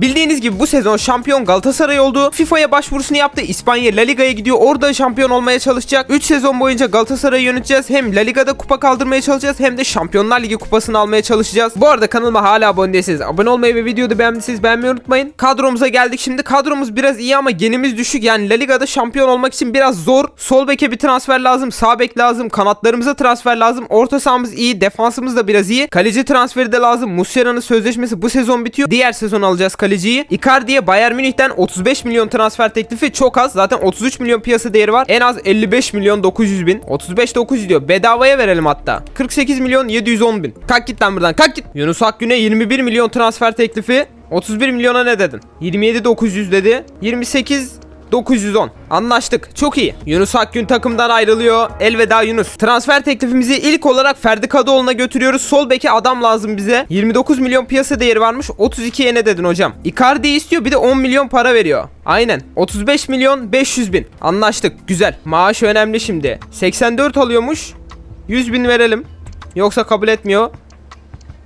Bildiğiniz gibi bu sezon şampiyon Galatasaray oldu. FIFA'ya başvurusunu yaptı. İspanya La Liga'ya gidiyor. Orada şampiyon olmaya çalışacak. 3 sezon boyunca Galatasaray'ı yöneteceğiz. Hem La Liga'da kupa kaldırmaya çalışacağız hem de Şampiyonlar Ligi kupasını almaya çalışacağız. Bu arada kanalıma hala abone değilseniz abone olmayı ve videoyu da beğendiyseniz beğenmeyi unutmayın. Kadromuza geldik. Şimdi kadromuz biraz iyi ama genimiz düşük. Yani La Liga'da şampiyon olmak için biraz zor. Sol beke bir transfer lazım. Sağ bek lazım. Kanatlarımıza transfer lazım. Orta sahamız iyi. Defansımız da biraz iyi. Kaleci transferi de lazım. Muslera'nın sözleşmesi bu sezon bitiyor. Diğer sezon alacağız kaleciyi. Icardi'ye Bayern Münih'ten 35 milyon transfer teklifi çok az. Zaten 33 milyon piyasa değeri var. En az 55 milyon 900 bin. 35 900 diyor. Bedavaya verelim hatta. 48 milyon 710 bin. Kalk git lan buradan. Kalk git. Yunus Akgün'e 21 milyon transfer teklifi. 31 milyona ne dedin? 27 900 dedi. 28 910. Anlaştık. Çok iyi. Yunus Akgün takımdan ayrılıyor. Elveda Yunus. Transfer teklifimizi ilk olarak Ferdi Kadıoğlu'na götürüyoruz. Sol beke adam lazım bize. 29 milyon piyasa değeri varmış. 32'ye ne dedin hocam? Icardi istiyor bir de 10 milyon para veriyor. Aynen. 35 milyon 500 bin. Anlaştık. Güzel. Maaş önemli şimdi. 84 alıyormuş. 100 bin verelim. Yoksa kabul etmiyor.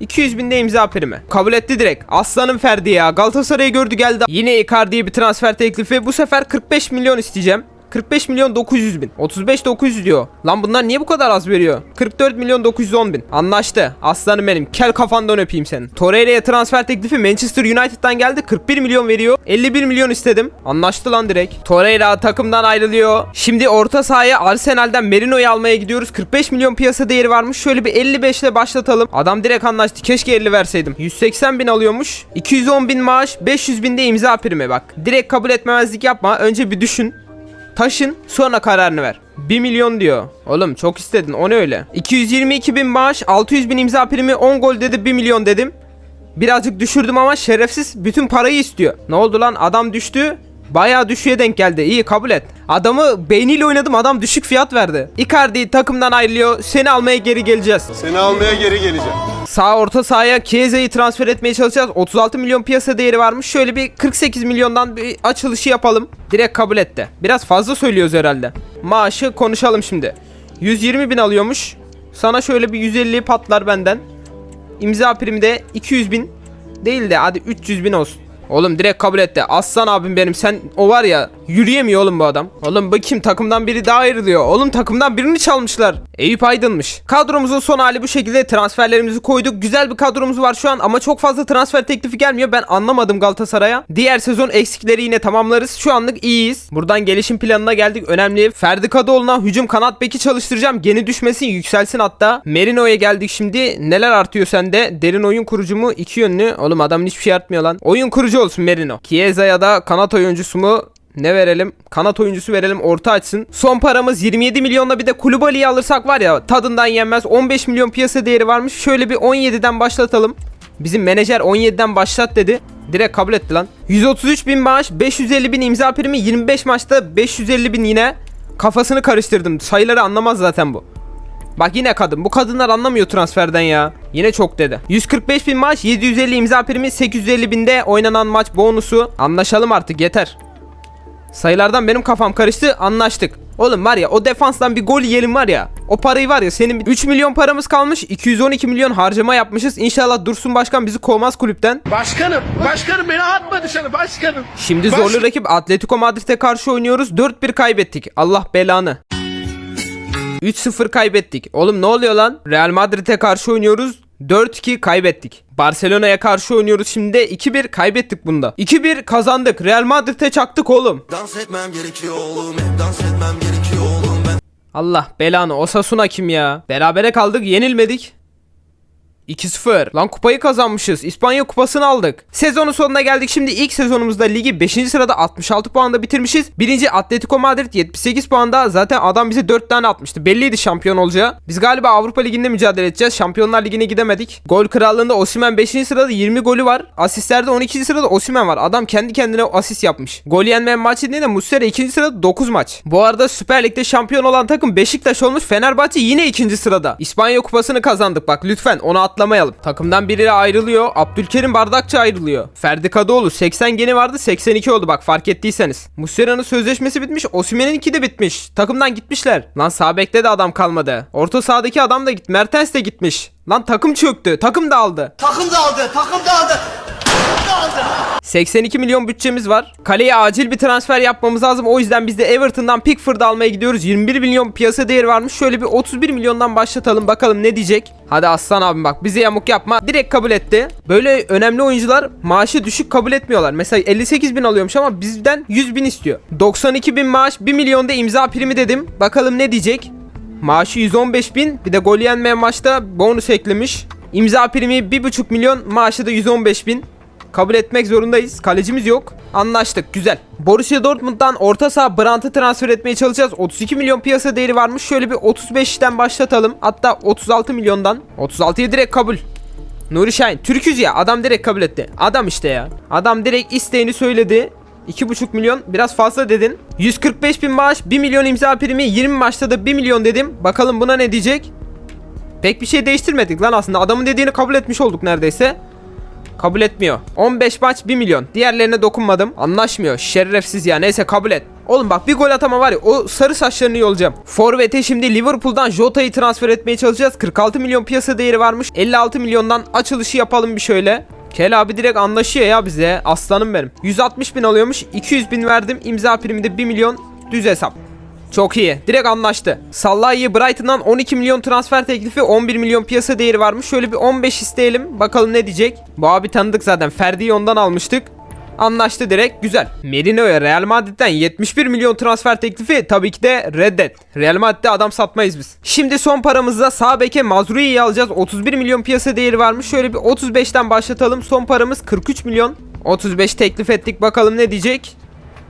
200 binde imza primi. Kabul etti direkt. Aslanım Ferdi ya. Galatasaray'ı gördü geldi. Yine Icardi'ye bir transfer teklifi. Bu sefer 45 milyon isteyeceğim. 45 milyon 900 bin. 35 900 diyor. Lan bunlar niye bu kadar az veriyor? 44 milyon 910 bin. Anlaştı. Aslanım benim. Kel kafandan öpeyim seni. Torreira'ya transfer teklifi Manchester United'dan geldi. 41 milyon veriyor. 51 milyon istedim. Anlaştı lan direkt. Torreira takımdan ayrılıyor. Şimdi orta sahaya Arsenal'den Merino'yu almaya gidiyoruz. 45 milyon piyasa değeri varmış. Şöyle bir 55 ile başlatalım. Adam direkt anlaştı. Keşke 50 verseydim. 180 bin alıyormuş. 210 bin maaş. 500 bin de imza primi bak. Direkt kabul etmemezlik yapma. Önce bir düşün. Taşın sonra kararını ver. 1 milyon diyor. Oğlum çok istedin o ne öyle? 222 bin maaş 600 bin imza primi 10 gol dedi 1 milyon dedim. Birazcık düşürdüm ama şerefsiz bütün parayı istiyor. Ne oldu lan adam düştü. Bayağı düşüğe denk geldi. İyi kabul et. Adamı beyniyle oynadım adam düşük fiyat verdi. Icardi takımdan ayrılıyor. Seni almaya geri geleceğiz. Seni almaya geri geleceğim. Sağ orta sahaya Chiesa'yı transfer etmeye çalışacağız. 36 milyon piyasa değeri varmış. Şöyle bir 48 milyondan bir açılışı yapalım. Direkt kabul etti. Biraz fazla söylüyoruz herhalde. Maaşı konuşalım şimdi. 120 bin alıyormuş. Sana şöyle bir 150 patlar benden. İmza primi de 200 bin değil de hadi 300 bin olsun. Oğlum direkt kabul etti. Aslan abim benim sen o var ya yürüyemiyor oğlum bu adam. Oğlum bakayım takımdan biri daha ayrılıyor. Oğlum takımdan birini çalmışlar. Eyüp Aydın'mış. Kadromuzun son hali bu şekilde transferlerimizi koyduk. Güzel bir kadromuz var şu an ama çok fazla transfer teklifi gelmiyor. Ben anlamadım Galatasaray'a. Diğer sezon eksikleri yine tamamlarız. Şu anlık iyiyiz. Buradan gelişim planına geldik. Önemli. Ferdi Kadıoğlu'na hücum kanat beki çalıştıracağım. Geni düşmesin yükselsin hatta. Merino'ya geldik şimdi. Neler artıyor sende? Derin oyun kurucu mu? İki yönlü. Oğlum adamın hiçbir şey artmıyor lan. Oyun kurucu olsun Merino. Chiesa ya da kanat oyuncusu mu? Ne verelim? Kanat oyuncusu verelim orta açsın. Son paramız 27 milyonla bir de Kulübali'yi alırsak var ya tadından yenmez. 15 milyon piyasa değeri varmış. Şöyle bir 17'den başlatalım. Bizim menajer 17'den başlat dedi. Direkt kabul etti lan. 133 bin maaş, 550 bin imza primi, 25 maçta 550 bin yine. Kafasını karıştırdım. Sayıları anlamaz zaten bu. Bak yine kadın. Bu kadınlar anlamıyor transferden ya. Yine çok dedi. 145 bin maaş, 750 imza primi, 850 binde oynanan maç bonusu. Anlaşalım artık yeter. Sayılardan benim kafam karıştı anlaştık. Oğlum var ya o defanstan bir gol yiyelim var ya. O parayı var ya senin 3 milyon paramız kalmış 212 milyon harcama yapmışız. İnşallah Dursun Başkan bizi kovmaz kulüpten. Başkanım, başkanım beni atma dışarı başkanım. Şimdi Baş- zorlu rakip Atletico Madrid'e karşı oynuyoruz. 4-1 kaybettik. Allah belanı. 3-0 kaybettik. Oğlum ne oluyor lan? Real Madrid'e karşı oynuyoruz. 4-2 kaybettik. Barcelona'ya karşı oynuyoruz şimdi de 2-1 kaybettik bunda. 2-1 kazandık. Real Madrid'e çaktık oğlum. Dans etmem gerekiyor oğlum hep dans etmem gerekiyor oğlum ben Allah belanı. Osasuna kim ya? Berabere kaldık yenilmedik. 2-0. Lan kupayı kazanmışız. İspanya kupasını aldık. Sezonun sonuna geldik. Şimdi ilk sezonumuzda ligi 5. sırada 66 puanda bitirmişiz. Birinci Atletico Madrid 78 puanda. Zaten adam bize 4 tane atmıştı. Belliydi şampiyon olacağı. Biz galiba Avrupa Ligi'nde mücadele edeceğiz. Şampiyonlar Ligi'ne gidemedik. Gol krallığında Osimhen 5. sırada 20 golü var. Asistlerde 12. sırada Osimhen var. Adam kendi kendine asist yapmış. Gol yenmeyen maç de Muslera 2. sırada 9 maç. Bu arada Süper Lig'de şampiyon olan takım Beşiktaş olmuş. Fenerbahçe yine 2. sırada. İspanya kupasını kazandık bak lütfen onu atlamayalım. Takımdan biri ayrılıyor. Abdülkerim Bardakçı ayrılıyor. Ferdi Kadıoğlu 80 geni vardı 82 oldu bak fark ettiyseniz. Muslera'nın sözleşmesi bitmiş. Osimhen'inki de bitmiş. Takımdan gitmişler. Lan sağ de adam kalmadı. Orta sahadaki adam da git. Mertens de gitmiş. Lan takım çöktü. Takım dağıldı. Takım dağıldı takım dağıldı 82 milyon bütçemiz var. Kaleye acil bir transfer yapmamız lazım. O yüzden biz de Everton'dan Pickford almaya gidiyoruz. 21 milyon piyasa değeri varmış. Şöyle bir 31 milyondan başlatalım. Bakalım ne diyecek. Hadi aslan abim bak bize yamuk yapma. Direkt kabul etti. Böyle önemli oyuncular maaşı düşük kabul etmiyorlar. Mesela 58 bin alıyormuş ama bizden 100 bin istiyor. 92 bin maaş 1 milyonda imza primi dedim. Bakalım ne diyecek. Maaşı 115 bin. Bir de gol yenmeyen maçta bonus eklemiş. İmza primi 1,5 milyon. Maaşı da 115 bin. Kabul etmek zorundayız. Kalecimiz yok. Anlaştık. Güzel. Borussia Dortmund'dan orta saha Brandt'ı transfer etmeye çalışacağız. 32 milyon piyasa değeri varmış. Şöyle bir 35'ten başlatalım. Hatta 36 milyondan. 36'ya direkt kabul. Nuri Şahin. Türküz ya. Adam direkt kabul etti. Adam işte ya. Adam direkt isteğini söyledi. 2,5 milyon biraz fazla dedin. 145 bin maaş 1 milyon imza primi 20 maçta da 1 milyon dedim. Bakalım buna ne diyecek? Pek bir şey değiştirmedik lan aslında. Adamın dediğini kabul etmiş olduk neredeyse. Kabul etmiyor. 15 maç 1 milyon. Diğerlerine dokunmadım. Anlaşmıyor. Şerefsiz ya. Neyse kabul et. Oğlum bak bir gol atama var ya o sarı saçlarını yolacağım. Forvet'e şimdi Liverpool'dan Jota'yı transfer etmeye çalışacağız. 46 milyon piyasa değeri varmış. 56 milyondan açılışı yapalım bir şöyle. Kel abi direkt anlaşıyor ya bize. Aslanım benim. 160 bin alıyormuş. 200 bin verdim. İmza primi de 1 milyon. Düz hesap. Çok iyi. Direkt anlaştı. Sallai'yi Brighton'dan 12 milyon transfer teklifi 11 milyon piyasa değeri varmış. Şöyle bir 15 isteyelim. Bakalım ne diyecek. Bu abi tanıdık zaten. Ferdi'yi ondan almıştık. Anlaştı direkt. Güzel. Merino'ya Real Madrid'den 71 milyon transfer teklifi tabii ki de reddet. Real Madrid'de adam satmayız biz. Şimdi son paramızda sağ beke Mazroui'yi alacağız. 31 milyon piyasa değeri varmış. Şöyle bir 35'ten başlatalım. Son paramız 43 milyon. 35 teklif ettik. Bakalım ne diyecek.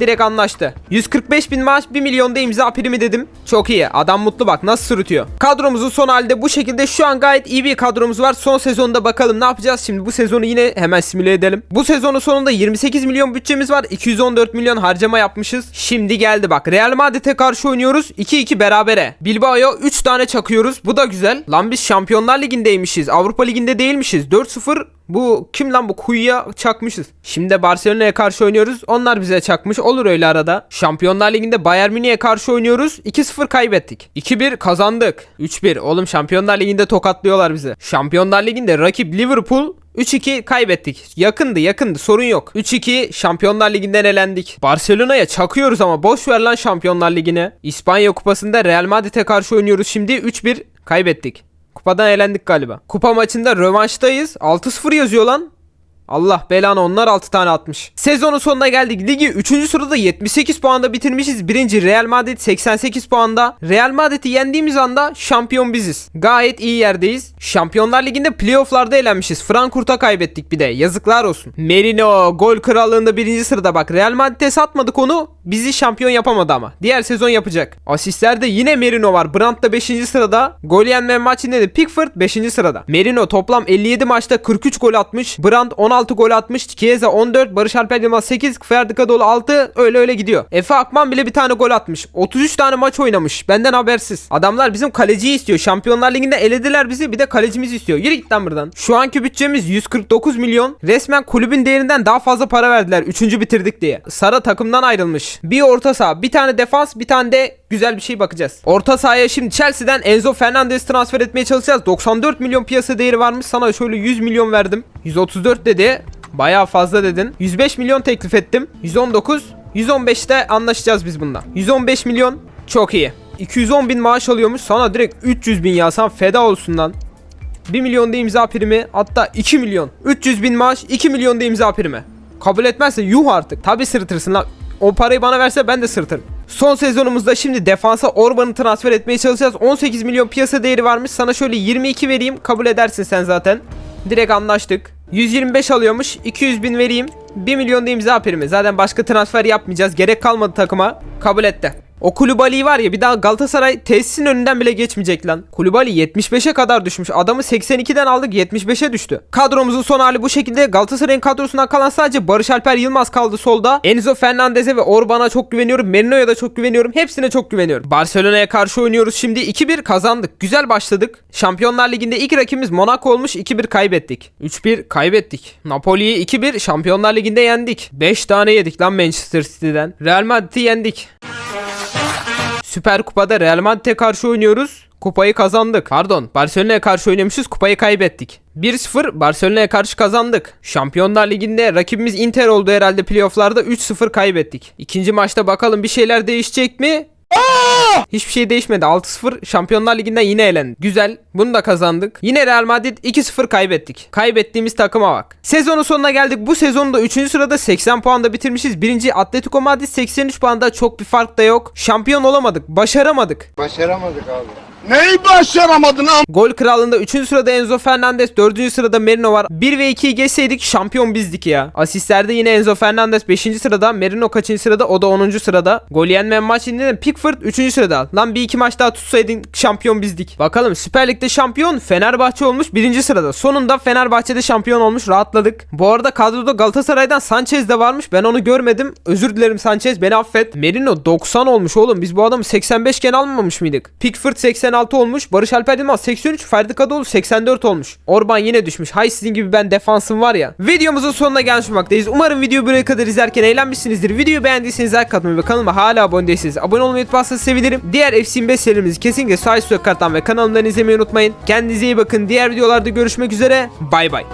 Direkt anlaştı. 145 bin maaş 1 milyonda imza primi dedim. Çok iyi. Adam mutlu bak nasıl sırıtıyor. Kadromuzun son halde bu şekilde şu an gayet iyi bir kadromuz var. Son sezonda bakalım ne yapacağız şimdi. Bu sezonu yine hemen simüle edelim. Bu sezonun sonunda 28 milyon bütçemiz var. 214 milyon harcama yapmışız. Şimdi geldi bak. Real Madrid'e karşı oynuyoruz. 2-2 berabere. Bilbao'ya 3 tane çakıyoruz. Bu da güzel. Lan biz Şampiyonlar Ligi'ndeymişiz. Avrupa Ligi'nde değilmişiz. 4-0 bu kim lan bu kuyuya çakmışız. Şimdi Barcelona'ya karşı oynuyoruz. Onlar bize çakmış. Olur öyle arada. Şampiyonlar Ligi'nde Bayern Münih'e karşı oynuyoruz. 2-0 kaybettik. 2-1 kazandık. 3-1. Oğlum Şampiyonlar Ligi'nde tokatlıyorlar bizi. Şampiyonlar Ligi'nde rakip Liverpool 3-2 kaybettik. Yakındı yakındı sorun yok. 3-2 Şampiyonlar Ligi'nden elendik. Barcelona'ya çakıyoruz ama boş ver lan Şampiyonlar Ligi'ne. İspanya Kupası'nda Real Madrid'e karşı oynuyoruz şimdi 3-1 kaybettik. Kupadan elendik galiba. Kupa maçında rövanştayız. 6-0 yazıyor lan. Allah belanı onlar 6 tane atmış. Sezonun sonuna geldik. Ligi 3. sırada 78 puanda bitirmişiz. 1. Real Madrid 88 puanda. Real Madrid'i yendiğimiz anda şampiyon biziz. Gayet iyi yerdeyiz. Şampiyonlar Ligi'nde playofflarda elenmişiz. Frankfurt'a kaybettik bir de. Yazıklar olsun. Merino gol krallığında 1. sırada bak. Real Madrid'e satmadık onu. Bizi şampiyon yapamadı ama. Diğer sezon yapacak. Asistlerde yine Merino var. Brandt da 5. sırada. Gol yenmeyen maçında de Pickford 5. sırada. Merino toplam 57 maçta 43 gol atmış. Brandt 16 gol atmış. Chiesa 14, Barış Alper Yılmaz 8, Ferdi Kadıoğlu 6. Öyle öyle gidiyor. Efe Akman bile bir tane gol atmış. 33 tane maç oynamış. Benden habersiz. Adamlar bizim kaleciyi istiyor. Şampiyonlar Ligi'nde elediler bizi. Bir de kalecimizi istiyor. Yürü git lan buradan. Şu anki bütçemiz 149 milyon. Resmen kulübün değerinden daha fazla para verdiler. Üçüncü bitirdik diye. Sara takımdan ayrılmış. Bir orta saha, bir tane defans, bir tane de güzel bir şey bakacağız. Orta sahaya şimdi Chelsea'den Enzo Fernandez transfer etmeye çalışacağız. 94 milyon piyasa değeri varmış. Sana şöyle 100 milyon verdim. 134 dedi. Bayağı fazla dedin. 105 milyon teklif ettim. 119. 115'te anlaşacağız biz bunda. 115 milyon çok iyi. 210 bin maaş alıyormuş. Sana direkt 300 bin yazsam feda olsun lan. 1 milyon da imza primi hatta 2 milyon. 300 bin maaş 2 milyon da imza primi. Kabul etmezse yuh artık. Tabi sırıtırsın lan. O parayı bana verse ben de sırıtırım. Son sezonumuzda şimdi defansa Orban'ı transfer etmeye çalışacağız. 18 milyon piyasa değeri varmış. Sana şöyle 22 vereyim. Kabul edersin sen zaten. Direkt anlaştık. 125 alıyormuş. 200 bin vereyim. 1 milyon da imza primi. Zaten başka transfer yapmayacağız. Gerek kalmadı takıma. Kabul etti. O Kulübali var ya bir daha Galatasaray tesisin önünden bile geçmeyecek lan. Kulübali 75'e kadar düşmüş. Adamı 82'den aldık 75'e düştü. Kadromuzun son hali bu şekilde. Galatasaray'ın kadrosundan kalan sadece Barış Alper Yılmaz kaldı solda. Enzo Fernandez'e ve Orban'a çok güveniyorum. Merino'ya da çok güveniyorum. Hepsine çok güveniyorum. Barcelona'ya karşı oynuyoruz şimdi. 2-1 kazandık. Güzel başladık. Şampiyonlar Ligi'nde ilk rakibimiz Monaco olmuş. 2-1 kaybettik. 3-1 kaybettik. Napoli'yi 2-1 Şampiyonlar Ligi'nde yendik. 5 tane yedik lan Manchester City'den. Real Madrid'i yendik. Süper Kupa'da Real Madrid'e karşı oynuyoruz. kupayı kazandık. Pardon Barcelona'ya karşı oynamışız kupayı kaybettik. 1-0 Barcelona'ya karşı kazandık. Şampiyonlar Ligi'nde rakibimiz Inter oldu herhalde playofflarda 3-0 kaybettik. İkinci maçta bakalım bir şeyler değişecek mi? Hiçbir şey değişmedi. 6-0 Şampiyonlar Ligi'nden yine elendik. Güzel. Bunu da kazandık. Yine Real Madrid 2-0 kaybettik. Kaybettiğimiz takıma bak. Sezonun sonuna geldik. Bu sezonu da 3. sırada 80 puanda bitirmişiz. Birinci Atletico Madrid 83 puanda. Çok bir fark da yok. Şampiyon olamadık. Başaramadık. Başaramadık abi. Neyi başaramadın am? Gol krallığında 3. sırada Enzo Fernandez, 4. sırada Merino var. 1 ve 2'yi geçseydik şampiyon bizdik ya. Asistlerde yine Enzo Fernandez 5. sırada, Merino kaçıncı sırada? O da 10. sırada. Gol yenmeyen maç yine Pickford 3. sırada. Lan bir iki maç daha tutsaydın şampiyon bizdik. Bakalım Süper Lig'de şampiyon Fenerbahçe olmuş 1. sırada. Sonunda Fenerbahçe'de şampiyon olmuş rahatladık. Bu arada kadroda Galatasaray'dan Sanchez de varmış. Ben onu görmedim. Özür dilerim Sanchez beni affet. Merino 90 olmuş oğlum. Biz bu adamı 85 gen almamış mıydık? Pickford 86 olmuş. Barış Alper Yılmaz 83. Ferdi Kadıoğlu 84 olmuş. Orban yine düşmüş. Hay sizin gibi ben defansım var ya. Videomuzun sonuna gelmiş bulunmaktayız. Umarım videoyu buraya kadar izlerken eğlenmişsinizdir. Videoyu beğendiyseniz like atmayı ve kanalıma hala abone değilseniz abone olmayı unutmazsanız sevinirim. Diğer FC25 serimizi kesinlikle üst karttan ve kanalımdan izlemeyi unutmayın. Kendinize iyi bakın. Diğer videolarda görüşmek üzere. Bay bay.